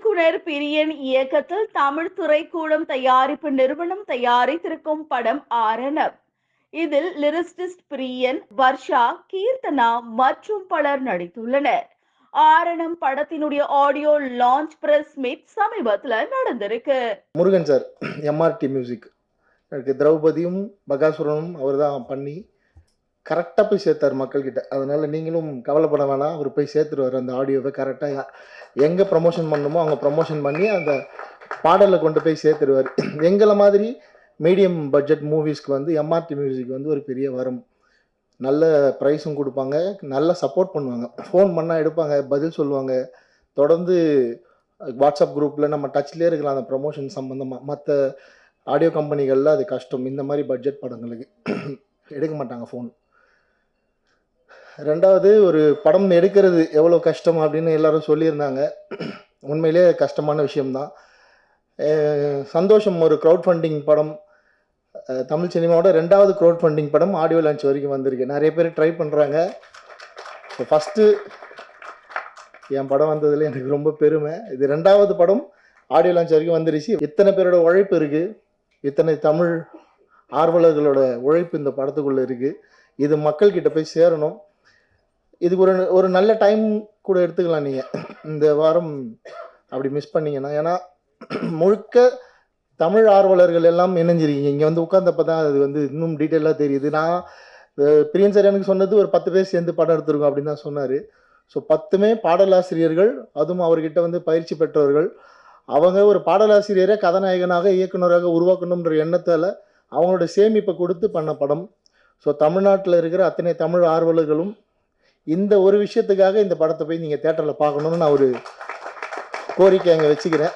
இயக்குனர் பிரியன் இயக்கத்தில் தமிழ் துறைக்கூடம் தயாரிப்பு நிறுவனம் தயாரித்திருக்கும் படம் ஆரணம். இதில் லிரிஸ்டிஸ்ட் பிரியன் வர்ஷா கீர்த்தனா மற்றும் பலர் நடித்துள்ளனர். ஆரணம் படத்தினுடைய ஆடியோ லான்ச் பிரஸ் மீட் சமீபத்தில் நடந்திருக்கு. முருகன் சார் எம்ஆர்டி மியூசிக் எனக்கு திரௌபதியும் பகாசுரனும் அவர் தான் பண்ணி கரெக்டாக போய் சேர்த்தார் மக்கள்கிட்ட. அதனால் நீங்களும் கவலைப்பட வேணாம். அவர் போய் சேர்த்துருவார் அந்த ஆடியோவை கரெக்டாக எங்கே ப்ரமோஷன் பண்ணணுமோ அவங்க ப்ரமோஷன் பண்ணி அந்த பாடலை கொண்டு போய் சேர்த்துருவார். எங்களை மாதிரி மீடியம் பட்ஜெட் மூவிஸ்க்கு வந்து எம்ஆர்டி மியூசிக் வந்து ஒரு பெரிய வரம். நல்ல ப்ரைஸும் கொடுப்பாங்க. நல்ல சப்போர்ட் பண்ணுவாங்க. ஃபோன் பண்ணால் எடுப்பாங்க. பதில் சொல்லுவாங்க. தொடர்ந்து வாட்ஸ்அப் குரூப்பில் நம்ம டச்லேயே இருக்கலாம் அந்த ப்ரமோஷன் சம்மந்தமாக மற்ற ஆடியோ கம்பெனிகளில் அது கஷ்டம். இந்த மாதிரி பட்ஜெட் படங்களுக்கு எடுக்க மாட்டாங்க ஃபோன் ரெண்டாவது ஒரு படம் எடுக்கிறது எவ்வளோ கஷ்டம் அப்படின்னு எல்லாரும் சொல்லியிருந்தாங்க. உண்மையிலே கஷ்டமான விஷயம்தான். சந்தோஷம் ஒரு க்ரௌட் ஃபண்டிங் படம் தமிழ் சினிமாவோட ரெண்டாவது க்ரௌட் ஃபண்டிங் படம் ஆடியோ லான்ச் வரைக்கும் வந்திருக்கு. நிறைய பேர் ட்ரை பண்ணுறாங்க ஸோ ஃபஸ்ட்டு என் படம் வந்ததில் எனக்கு ரொம்ப பெருமை. இது ரெண்டாவது படம் ஆடியோ லான்ச் வரைக்கும் வந்துருச்சு. இத்தனை பேரோட உழைப்பு இருக்குது இத்தனை தமிழ் ஆர்வலர்களோட உழைப்பு இந்த படத்துக்குள்ளே இருக்குது இது மக்கள்கிட்ட போய் சேரணும். இதுக்கு ஒரு ஒரு நல்ல டைம் கூட எடுத்துக்கலாம் நீங்கள் இந்த வாரம் அப்படி மிஸ் பண்ணீங்கன்னா ஏன்னா முழுக்க தமிழ் ஆர்வலர்கள் எல்லாம் இணைஞ்சிருக்கீங்க. இங்கே வந்து உட்காந்தப்ப தான் அது வந்து இன்னும் டீட்டெயிலாக தெரியுது. நான் பிரியன் சார் எனக்கு சொன்னது ஒரு பத்து பேர் சேர்ந்து படம் எடுத்திருக்கோம் அப்படின்னு தான் சொன்னார். ஸோ பத்துமே பாடலாசிரியர்கள் அதுவும் அவர்கிட்ட வந்து பயிற்சி பெற்றவர்கள். அவங்க ஒரு பாடலாசிரியரை கதாநாயகனாக இயக்குனராக உருவாக்கணுன்ற எண்ணத்தால் அவங்களோட சேமிப்பை கொடுத்து பண்ண படம். ஸோ தமிழ்நாட்டில் இருக்கிற அத்தனை தமிழ் ஆர்வலர்களும் இந்த ஒரு விஷயத்துக்காக இந்த படத்தை போய் நீங்கள் தேட்டரில் பார்க்கணுன்னு நான் ஒரு கோரிக்கை அங்கே வச்சுக்கிறேன்.